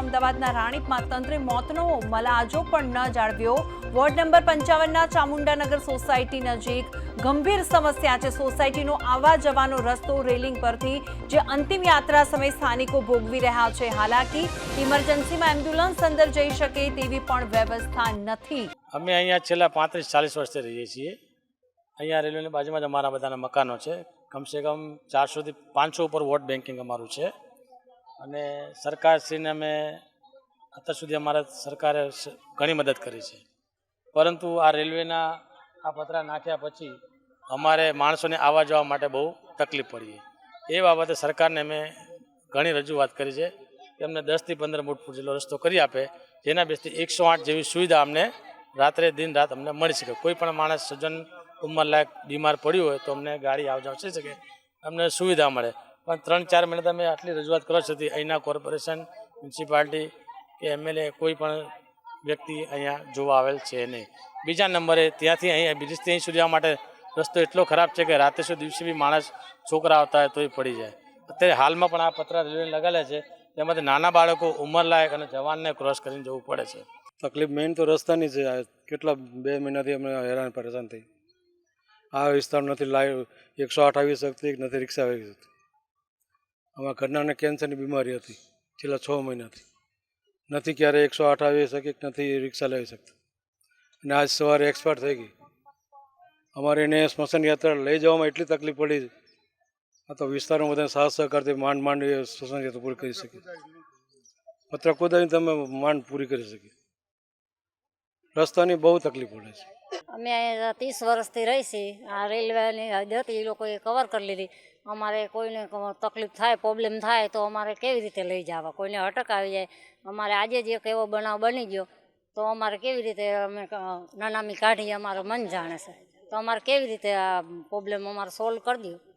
અમદાવાદના રાણીપમાં તંત્રે મોતનો મલાજો પણ ન જાળવ્યો. વોર્ડ નંબર પંચાવનના ચામુંડાનગર સોસાયટી નજીક ગંભીર સમસ્યા છે. સોસાયટીનો આવવા જવાનો રસ્તો રેલિંગ પરથી જે અંતિમ યાત્રા સમયે સ્થાનિકો ભોગવી રહ્યા છે. હાલાકી, ઇમરજન્સીમાં એમ્બ્યુલન્સ અંદર જઈ શકે તેવી પણ વ્યવસ્થા નથી. અમે અહીંયા છેલ્લા પાંત્રીસ ચાલીસ વર્ષથી રહીએ છીએ. અહીંયા રેલવેની બાજુમાં જ અમારા બધાના મકાનો છે. કમસે કમ ચારસોથી પાંચસો ઉપર વોટ બેન્કિંગ અમારું છે. અને સરકારશ્રીને અમે અત્યાર સુધી અમારા સરકારે ઘણી મદદ કરી છે પરંતુ આ રેલવેના આ પતરા નાખ્યા પછી અમારે માણસોને આવવા જવા માટે બહુ તકલીફ પડી એ બાબતે સરકારને અમે ઘણી રજૂઆત કરી છે કે અમને દસથી પંદર ફૂટ જેટલો રસ્તો કરી આપે જેના બેસથી એકસો આઠ જેવી સુવિધા અમને રાત્રે દિન રાત અમને મળી શકે કોઈ પણ માણસ સજ્જન ઉંમરલાયક બીમાર પડ્યું હોય તો અમને ગાડી આવ જાવ થઈ શકે અમને સુવિધા મળે પણ ત્રણ ચાર મહિના તમે આટલી રજૂઆત કરો છો અહીંના કોર્પોરેશન, મ્યુનિસિપાલિટી કે એમએલએ કોઈ પણ વ્યક્તિ અહીંયા જોવા આવેલ છે નહીં. બીજા નંબરે ત્યાંથી અહીં બ્રિજથી અહીં સુધી આવવા માટે રસ્તો એટલો ખરાબ છે કે રાતે સુધી દિવસે બી માણસ છોકરા આવતા હોય તોય પડી જાય. અત્યારે હાલમાં પણ આ પત્ર રેલવે લગાડ્યા છે, તેમાંથી નાના બાળકો ઉંમરલાયક અને જવાનને ક્રોસ કરીને જવું પડે છે. તકલીફ મેઇન તો રસ્તાની છે કેટલા બે મહિનાથી અમે હેરાન પરેશાન થઈ. આ વિસ્તાર નથી લાઈવ, એકસો આઠ આવી શકતી નથી રિક્ષા આવી શકતી. અમારા ઘરનાને કેન્સરની બીમારી હતી, છેલ્લા છ મહિનાથી. નથી ક્યારે એકસો આઠ આવી શકે કે નથી રિક્ષા લઈ શકતા. અને આજ સવારે એક્સપાયર થઈ ગઈ. અમારે એને સ્મશાન યાત્રા લઈ જવામાં એટલી તકલીફ પડી આ તો વિસ્તારમાં બધાને સાથ સહકારથી માંડ માંડ સ્મશાન યાત્રા પૂરી કરી શકે પત્ર કુદાવીને તમે માંડ પૂરી કરી શકીએ. રસ્તાની બહુ તકલીફ પડે છે. અમે અહીંયા ત્રીસ વર્ષથી રહી છીએ. આ રેલવેની હતી, એ લોકોએ કવર કરી લીધી. અમારે કોઈને તકલીફ થાય પ્રોબ્લેમ થાય, તો અમારે કેવી રીતે લઈ જવા? કોઈને અટક આવી જાય, અમારે આજે જ એક એવો બનાવ બની ગયો. તો અમારે કેવી રીતે અમે નાનામી કાઢી અમારું મન જાણે છે. તો અમારે કેવી રીતે આ પ્રોબ્લેમ અમારે સોલ્વ કરી દો